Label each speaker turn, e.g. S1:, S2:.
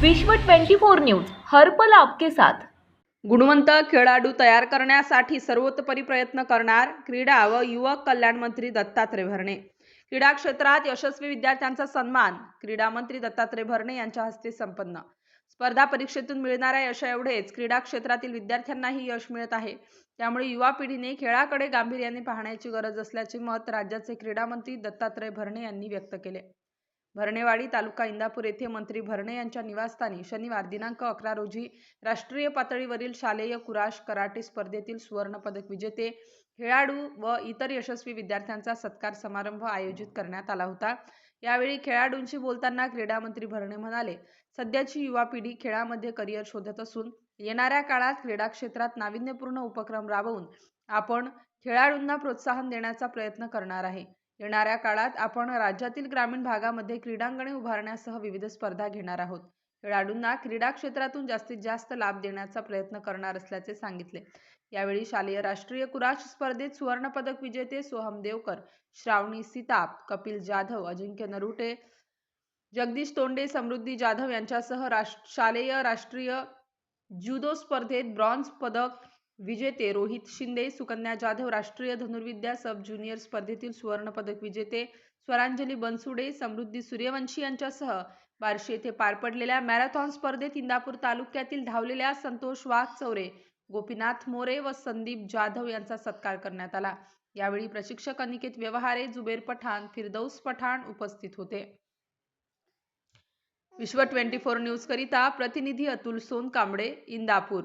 S1: विश्व 24 न्यूज हर्पल आपके साथ.
S2: गुणवंत खेळाडू तयार करण्यासाठी सर्वतोपरी प्रयत्न करणार क्रीडा व युवक कल्याण मंत्री दत्तात्रय भरणे. क्रीडा क्षेत्रात यशस्वी विद्यार्थ्यांचा सन्मान क्रीडा मंत्री दत्तात्रय भरणे यांच्या हस्ते संपन्न. स्पर्धा परीक्षेतून मिळणाऱ्या यशा एवढेच क्रीडा क्षेत्रातील विद्यार्थ्यांनाही यश मिळत आहे. त्यामुळे युवा पिढीने खेळाकडे गांभीर्याने पाहण्याची गरज असल्याचे मत राज्याचे क्रीडा मंत्री दत्तात्रय भरणे यांनी व्यक्त केले. भरणेवाडी तालुका इंदापूर येथे मंत्री भरणे यांच्या निवासस्थानी शनिवार दिनांक अकरा रोजी राष्ट्रीय पातळीवरील शालेय कुराश कराटे स्पर्धेतील सुवर्णपदक विजेते खेळाडू व इतर यशस्वी विद्यार्थ्यांचा सत्कार समारंभ आयोजित करण्यात आला होता. यावेळी खेळाडूंशी बोलताना क्रीडा मंत्री भरणे म्हणाले सध्याची युवा पिढी खेळामध्ये करिअर शोधत असून येणाऱ्या काळात क्रीडा क्षेत्रात नाविन्यपूर्ण उपक्रम राबवून आपण खेळाडूंना प्रोत्साहन देण्याचा प्रयत्न करणार आहे. येणाऱ्या काळात आपण राज्यातील ग्रामीण भागामध्ये क्रीडांगणे उभारण्यासह विविध स्पर्धा घेणार आहोत. खेळाडूंना क्रीडा क्षेत्रातून जास्तीत जास्त लाभ देण्याचा प्रयत्न करणार असल्याचे सांगितले. यावेळी शालेय राष्ट्रीय कुराश स्पर्धेत सुवर्णपदक विजेते सोहम देवकर श्रावणी सीताप कपिल जाधव अजिंक्य नरुटे जगदीश तोंडे समृद्धी जाधव यांच्यासह राष्ट्र शालेय राष्ट्रीय ज्युदो स्पर्धेत ब्रॉन्झ पदक विजेते रोहित शिंदे सुकन्या जाधव राष्ट्रीय धनुर्विद्या सब ज्युनियर स्पर्धेतील सुवर्णपदक विजेते स्वरांजली बनसुडे समृद्धी सूर्यवंशी यांच्यासह बार्शी येथे पार पडलेल्या मॅरेथॉन स्पर्धेत इंदापूर तालुक्यातील धावलेल्या संतोष वाघ चौरे गोपीनाथ मोरे व संदीप जाधव यांचा सत्कार करण्यात आला. यावेळी प्रशिक्षक अनिकेत व्यवहारे जुबेर पठाण फिरदौस पठाण उपस्थित होते. विश्व ट्वेंटी फोर न्यूज करिता प्रतिनिधी अतुल सोनकांबळे इंदापूर.